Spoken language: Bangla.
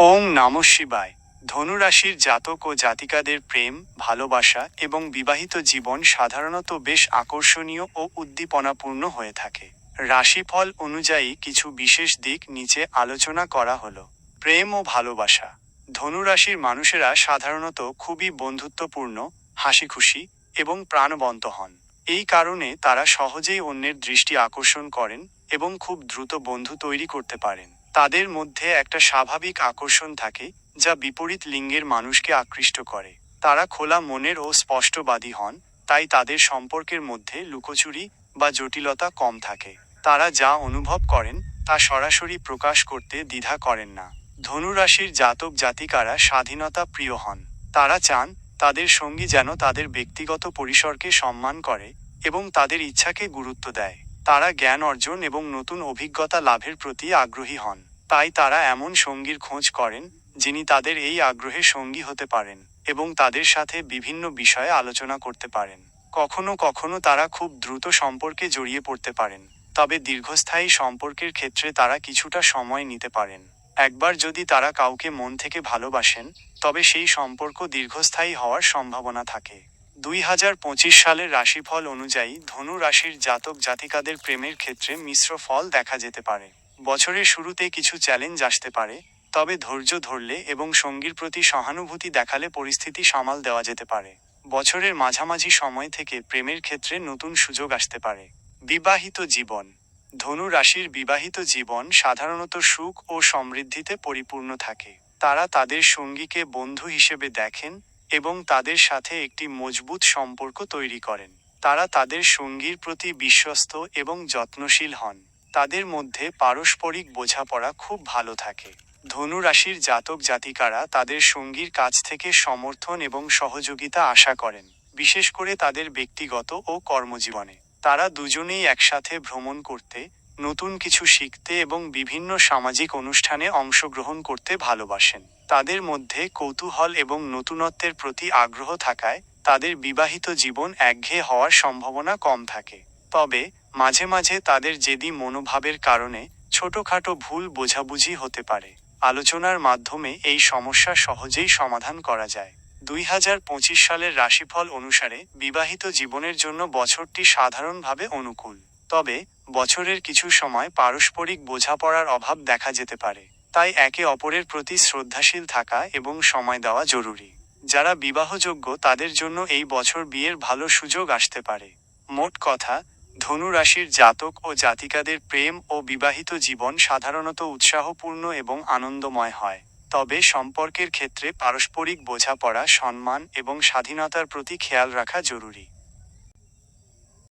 ওং নম শিবায়। ধনুরাশির জাতক ও জাতিকাদের প্রেম, ভালোবাসা এবং বিবাহিত জীবন সাধারণত বেশ আকর্ষণীয় ও উদ্দীপনাপূর্ণ হয়ে থাকে। রাশিফল অনুযায়ী কিছু বিশেষ দিক নিচে আলোচনা করা হলো। প্রেম ও ভালোবাসা। ধনুরাশির মানুষেরা সাধারণত খুবই বন্ধুত্বপূর্ণ, হাসিখুশি এবং প্রাণবন্ত হন। এই কারণে তারা সহজেই অন্যের দৃষ্টি আকর্ষণ করেন এবং খুব দ্রুত বন্ধু তৈরি করতে পারেন। তাদের মধ্যে একটা স্বাভাবিক আকর্ষণ থাকে, যা বিপরীত লিঙ্গের মানুষকে আকৃষ্ট করে। তারা খোলা মনের ও স্পষ্টবাদী হন, তাই তাদের সম্পর্কের মধ্যে লুকোচুরি বা জটিলতা কম থাকে। তারা যা অনুভব করেন, তা সরাসরি প্রকাশ করতে দ্বিধা করেন না। ধনুরাশির জাতক জাতিকারা স্বাধীনতা প্রিয় হন। তারা চান, তাদের সঙ্গী যেন তাদের ব্যক্তিগত পরিসরকে সম্মান করে এবং তাদের ইচ্ছাকে গুরুত্ব দেয়। তারা জ্ঞান অর্জন এবং নতুন অভিজ্ঞতা লাভের প্রতি আগ্রহী হন। তাই তারা এমন সঙ্গীর খোঁজ করেন, যিনি তাদের এই আগ্রহের সঙ্গী হতে পারেন এবং তাদের সাথে বিভিন্ন বিষয়ে আলোচনা করতে পারেন। কখনো কখনো তারা খুব দ্রুত সম্পর্কে জড়িয়ে পড়তে পারেন, তবে দীর্ঘস্থায়ী সম্পর্কের ক্ষেত্রে তারা কিছুটা সময় নিতে পারেন। একবার যদি তারা কাউকে মন থেকে ভালোবাসেন, তবে সেই সম্পর্ক দীর্ঘস্থায়ী হওয়ার সম্ভাবনা থাকে। দুই হাজার পঁচিশ সালের রাশিফল অনুযায়ী ধনু রাশির জাতক জাতিকাদের প্রেমের ক্ষেত্রে মিশ্র ফল দেখা যেতে পারে। বছরের শুরুতে কিছু চ্যালেঞ্জ আসতে পারে, তবে ধৈর্য ধরলে এবং সঙ্গীর প্রতি সহানুভূতি দেখালে পরিস্থিতি সামাল দেওয়া যেতে পারে। বছরের মাঝামাঝি সময় থেকে প্রেমের ক্ষেত্রে নতুন সুযোগ আসতে পারে। বিবাহিত জীবন। ধনু রাশির বিবাহিত জীবন সাধারণত সুখ ও সমৃদ্ধিতে পরিপূর্ণ থাকে। তারা তাদের সঙ্গীকে বন্ধু হিসেবে দেখেন এবং তাদের সাথে একটি মজবুত সম্পর্ক তৈরি করেন। তারা তাদের সঙ্গীর প্রতি বিশ্বস্ত এবং যত্নশীল হন। তাদের মধ্যে পারস্পরিক বোঝাপড়া খুব ভালো থাকে। ধনু রাশির জাতক জাতিকারা তাদের সঙ্গীর কাছ থেকে সমর্থন এবং সহযোগিতা আশা করেন, বিশেষ করে তাদের ব্যক্তিগত ও কর্মজীবনে। তারা দুজনেই একসাথে ভ্রমণ করতে নতুন কিছু শিখতে এবং বিভিন্ন সামাজিক অনুষ্ঠানে অংশগ্রহণ করতে ভালোবাসেন। তাদের মধ্যে কৌতূহল এবং নতুনত্বের প্রতি আগ্রহ থাকায় তাদের বিবাহিত জীবন একঘেয়ে হওয়ার সম্ভাবনা কম থাকে। তবে মাঝে মাঝে তাদের জেদি মনোভাবের কারণে ছোটখাটো ভুল বোঝাবুঝি হতে পারে। আলোচনার মাধ্যমে এই সমস্যা সহজেই সমাধান করা যায়। দুই হাজার পঁচিশ সালের রাশিফল অনুসারে বিবাহিত জীবনের জন্য বছরটি সাধারণভাবে অনুকূল। তবে বছরের কিছু সময় পারস্পরিক বোঝাপড়ার অভাব দেখা যেতে পারে। তাই একে অপরের প্রতি শ্রদ্ধাশীল থাকা এবং সময় দেওয়া জরুরি। যারা বিবাহযোগ্য, তাদের জন্য এই বছর বিয়ের ভালো সুযোগ আসতে পারে। মোট কথা, ধনু রাশির জাতক ও জাতিকাদের প্রেম ও বিবাহিত জীবন সাধারণত উৎসাহপূর্ণ এবং আনন্দময় হয়। তবে সম্পর্কের ক্ষেত্রে পারস্পরিক বোঝাপড়া, সম্মান এবং স্বাধীনতার প্রতি খেয়াল রাখা জরুরি।